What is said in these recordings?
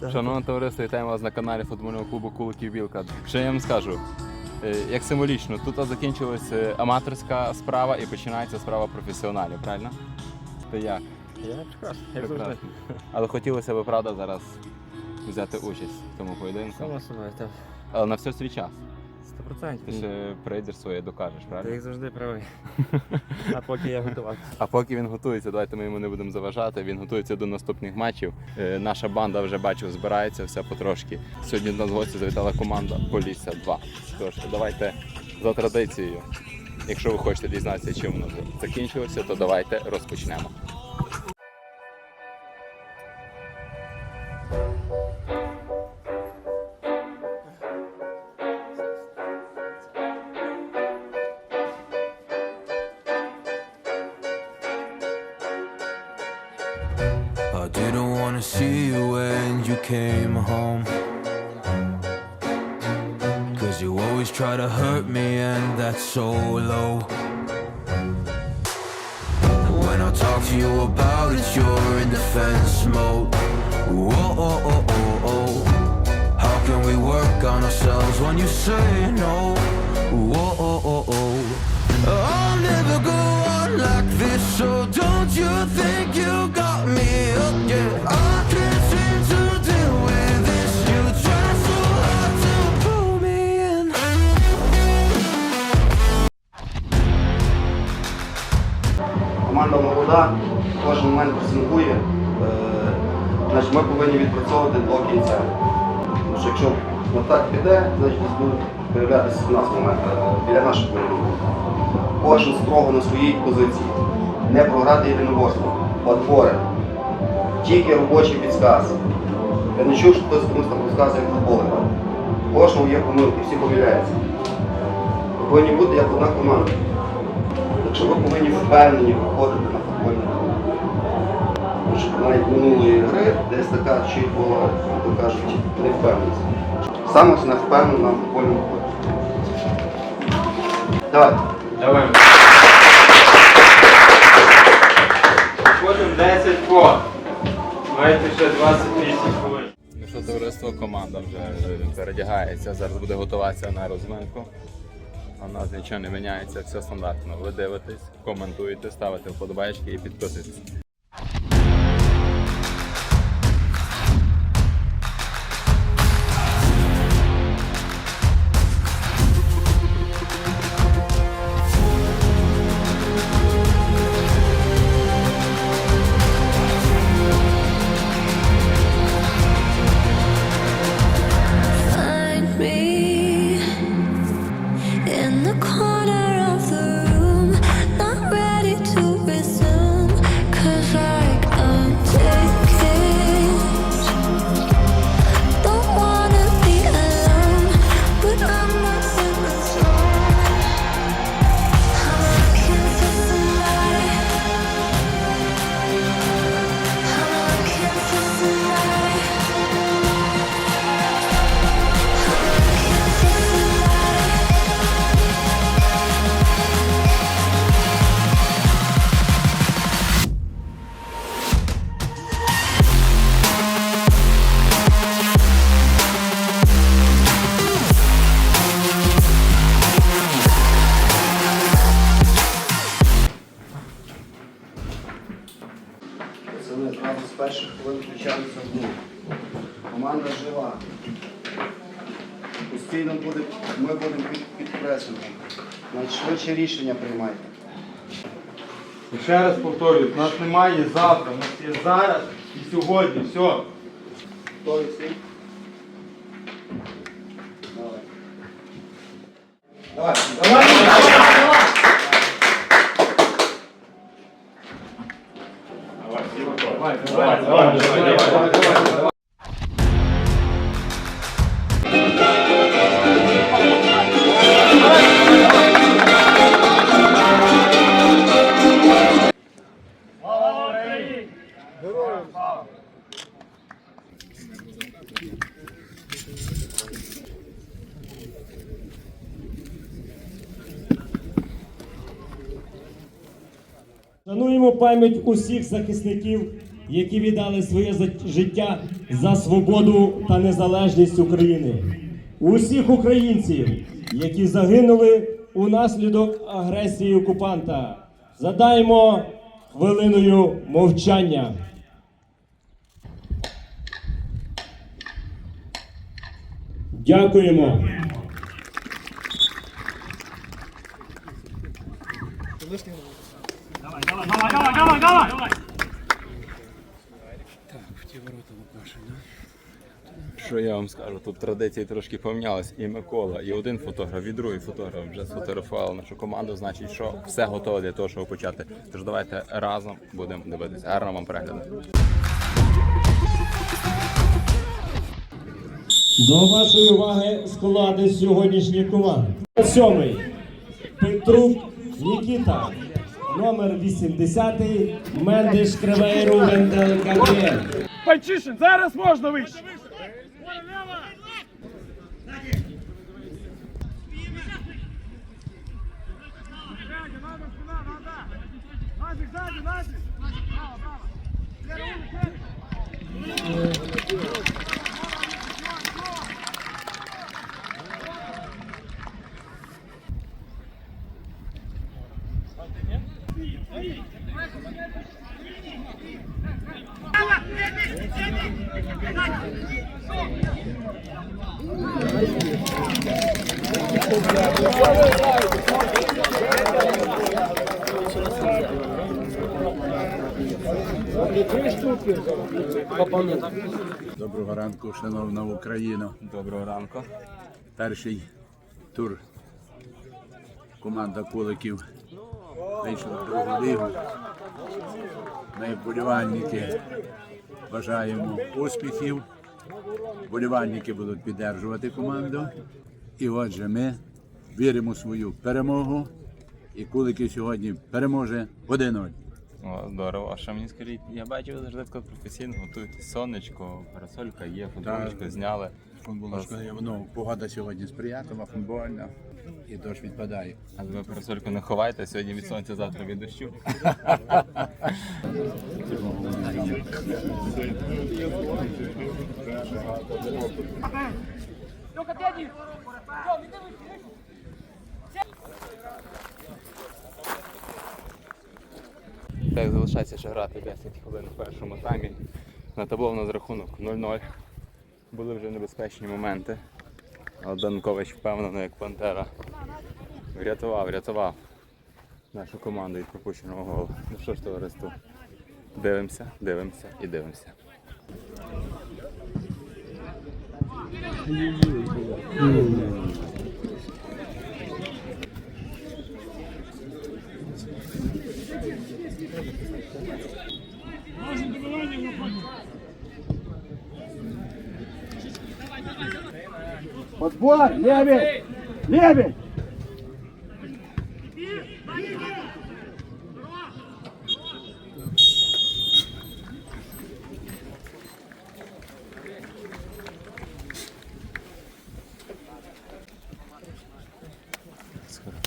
Шановне товариство, вітаємо вас на каналі футбольного клубу Куликів Білка. Що я вам скажу? Е, Як символічно, тут закінчилася аматорська справа і починається справа професіоналів, правильно? То як? Я прекрасно. Прекрасно. Але хотілося б, правда, зараз взяти участь в тому поєдинку. Собою, так. Але на все свій час. Сто Ти процентів. ще прийдеш своє докажеш, Ти правильно? як завжди правий. А поки я готувався. А поки він готується, давайте ми йому не будемо заважати. Він готується до наступних матчів. Е, Наша банда вже бачив, збирається все потрошки. Сьогодні до нас в гості завітала команда Полісся 2. Тож давайте за традицією. Якщо ви хочете дізнатися, чим воно закінчилося, то давайте розпочнемо. Always try to hurt me, and that's so low. When I talk to you about it, you're in defense mode. Whoa, oh, oh, oh, oh. How can we work on ourselves when you say no? Whoa, oh, oh, oh. I'll never go on like this, so don't you think you got me yet? I Команда молода, кожен момент пресингує. Е, Значить, ми повинні відпрацьовувати до кінця. Що якщо отак піде, значить будуть появлятися в нас моменти е, біля наших воротів. Кожен строго на своїй позиції. Не програти єдиноборство. Подбори. Тільки робочий підсказ. Я не чув, що хтось комусь там розказує як футбол грати. У Кожного є помилки, всі помиляються. Ви повинні бути як одна команда. Що ви повинні впевнені виходити на футбольне поле. Тому що навіть минулої гри десь така чуть була, як то кажуть, невпевненість. Саме не впевнена на футбольному полі. Давайте. Давай. Потім 10 по. Маєте ще 28 хвилин. Ну товариство, команда вже передягається. Зараз буде готуватися на розминку. В нас нічого не міняється, все стандартно. Ви дивитесь, коментуєте, ставите вподобайки і підписуєтесь. Найшвидше рішення приймайте. Ще раз повторюю, у нас немає завтра, у нас є зараз і сьогодні. Все. Готові всі? Давай. Давай. Шануємо пам'ять усіх захисників які віддали своє життя за свободу та незалежність України, усіх українців, які загинули унаслідок агресії окупанта. Задаймо хвилиною мовчання. Дякуємо. Що я вам скажу? Тут традиції трошки помінялись. І Микола, і один фотограф, і другий фотограф вже сфотографували нашу команду. Значить, що все готове для того, щоб почати. Тож давайте разом будемо дивитися. Гарного вам перегляду. До вашої уваги склади сьогоднішньої команди. Сьомий Петрук Нікіта. Номер 80 Мендиш Кривий Рубен Делкадєр. Панчишин, зараз можна вище. Доброго ранку, шановна Україна. Доброго ранку. Перший тур команда Куликів вийшла в другу лігу. Ми вболівальники бажаємо успіхів. Вболівальники будуть підтримувати команду. І отже, ми віримо в свою перемогу. І Куликів сьогодні переможе 1-0. О, здорово. А що мені скажіть? Я бачу, ви завжди тако професійно готуєтесь. Сонечко, парасолька є, футболочку зняли. Футболочка, є, ну, погода сьогодні сприятлива, футбольна, і дощ відпадає. А ви парасольку не ховайте, сьогодні від сонця, завтра від дощу. Так, залишається ще грати 10 хвилин в першому таймі. На табло в нас рахунок 0-0. Були вже небезпечні моменти. Данкович впевнено, як Пантера. Врятував, врятував нашу команду від пропущеного голу. Ну що ж, товариство, дивимося, дивимося і дивимося. Подбор, левый, левый.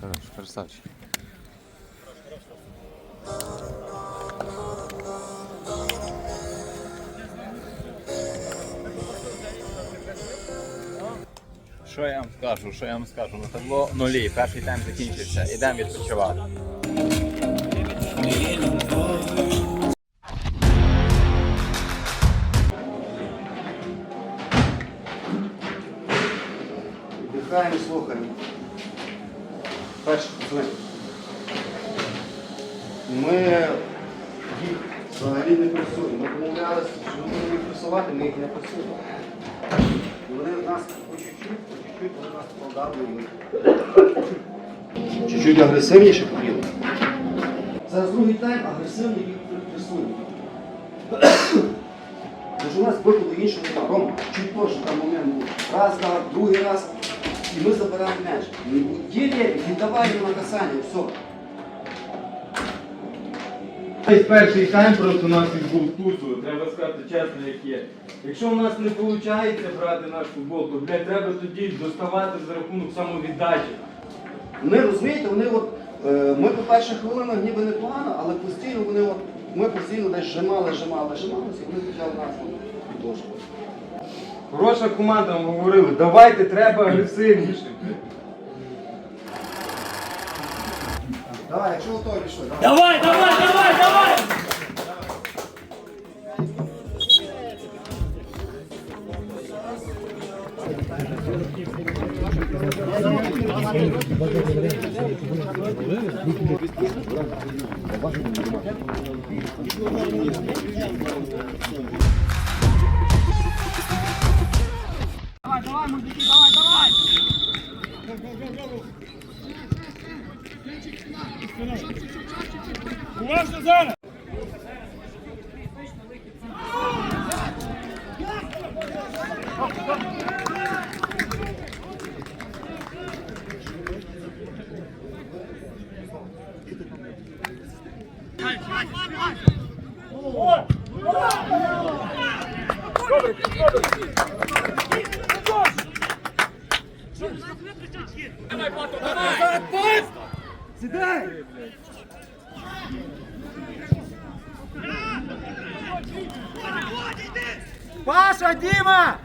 Хорош, красавчик. Що я вам скажу? Що я вам скажу? На табло нулі. Перший тайм закінчився. Ідемо відпочивати. Дихаємо, слухаємо. Перша хвилина. Ми їх взагалі не пресуємо. Ми домовлялися, що ми їх пресувати, ми їх не пресуємо. І Вони нас по чуть-чуть, по чуть-чуть вони нас продавлюють. Чуть-чуть агресивніше хотіли. Зараз другий тайм агресивний їх пресуємо. Тому у нас виходу іншого нема. Ром, чуть позже там момент був. Раз дав, другий раз. І ми забираємо м'яч. Віддавай йому на касання, все. Весь перший тайм просто у нас був туцу, треба сказати чесно, як є. Якщо у нас не виходить брати наш футбол, то блядь, треба тоді доставати за рахунок самовіддачі. Вони розумієте, вони от, е, ми по перших хвилинах ніби непогано, але постійно вони от Ми постійно десь жимали, жимали, жималися, і вони почали нас під. Хороша команда, ми говорили, давайте треба агресивніше. Давай, якщо готові, пішли. Давай. Давай, давай, давай, давай! Уважно зараз! Паша, Діма!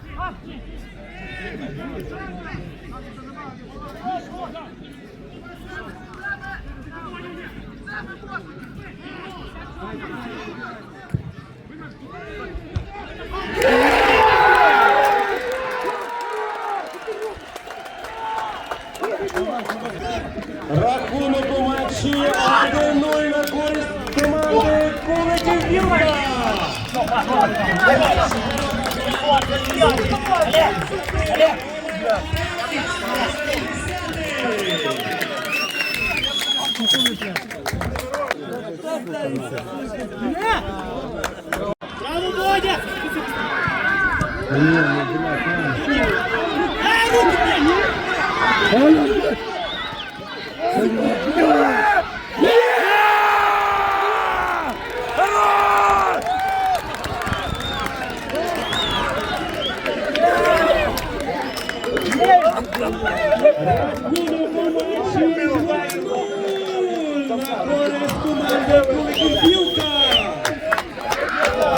Рахунок у матчі 1-0 на користь команди Куликів Білка. Рахунок у матчі 2-0 на користь команди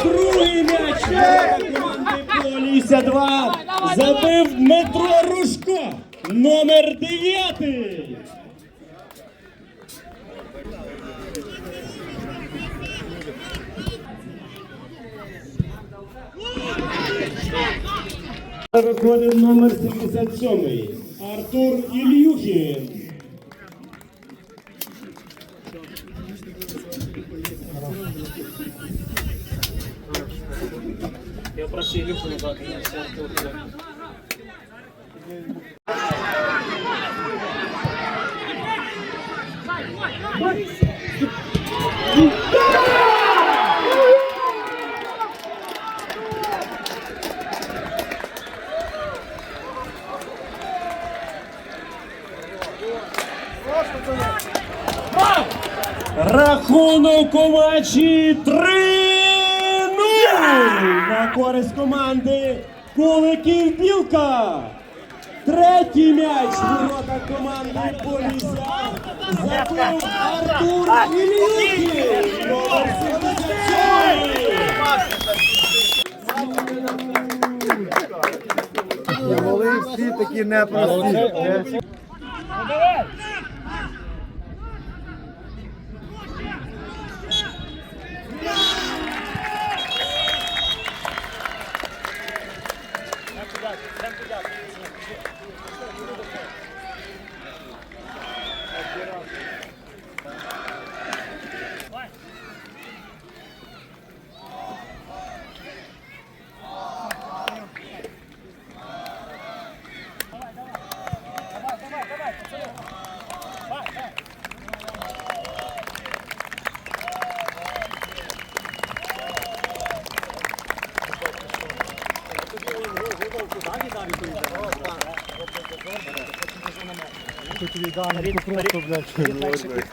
Другий м'яч команди Полісся 2 забив Дмитро Рушко, номер 9. Виходить номер 77 Артур Ільюхін. Рахунок у матчі 3-0 на користь команди Куликів Білка. Третій м'яч в ворота команди Полісся забив Артур Ілюхін, номер 77.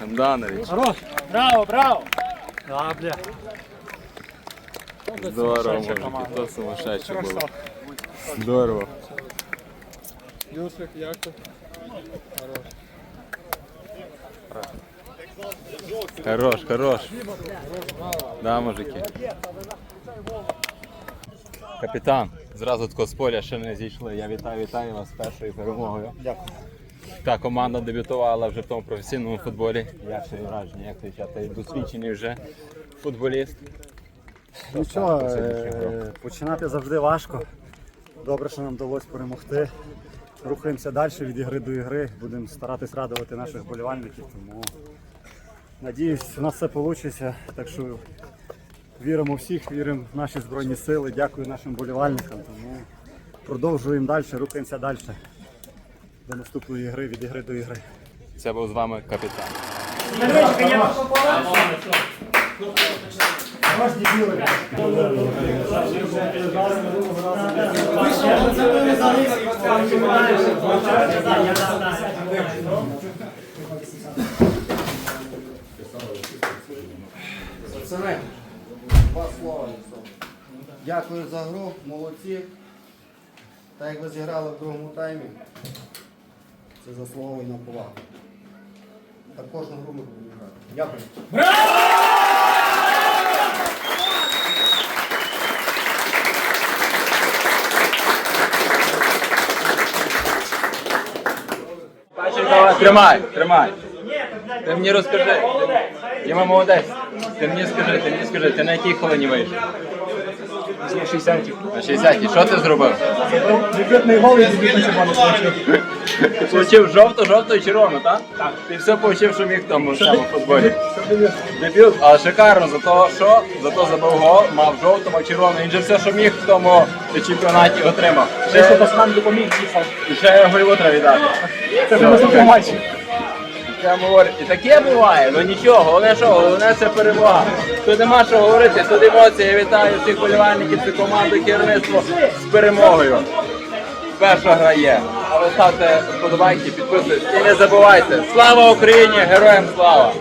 Дамданович. Браво, браво! Да, бля. Здорово, мужики, то сумасшедше було. Здорово. Юсик, як ти? Хорош, хорош. Да, мужики. Капітан, зразу тако з поля ще не зійшли. Я вітаю, вітаю вас з першою перемогою. Дякую. Та команда дебютувала вже в тому професійному футболі. Як свої враження, як ти досвідчений вже футболіст. Нічого, е, починати завжди важко. Добре, що нам вдалося перемогти. Рухаємося далі від ігри до ігри. Будемо старатись радувати наших болівальників. Тому надіюсь, у нас все вийде. Так що віримо всіх, віримо в наші збройні сили. Дякую нашим болівальникам. Тому продовжуємо далі, рухаємося далі. До наступної гри, від ігри до ігри. Це був з вами капітан. Пацани, два слова. Дякую за гру, молодці. Так як ви зіграли в другому таймі, це заслуговує на повагу. Так кожну гру ми будемо грати. Дякую. Тримай, тримай. Ти мені розкажи. Діма молодець. Ти мені скажи, ти мені скажи, ти на якій хвилині вийшов? На 60 На 60-й. Що ти зробив? Дебютний гол і дебютний червоний получив. Жовту, жовту і червону, так? Так. Ти все получив, що міг в тому самому футболі. Дебют, але шикарно, за того, що зато забив гол, мав жовту, мав червону. Він же все, що міг в тому чемпіонаті отримав. Ще що Ще, пацанам допоміг дійсно. і ще гольву треба віддати. Це вже наступний матч. Я говорю, і таке буває, ну нічого, головне що, головне це перемога. Тут нема що говорити, тут емоції. Я вітаю всіх болівальників, всю команду, керівництво з перемогою. Перша гра є. А ви ставте вподобайки, підписуйтесь і не забувайте. Слава Україні! Героям слава!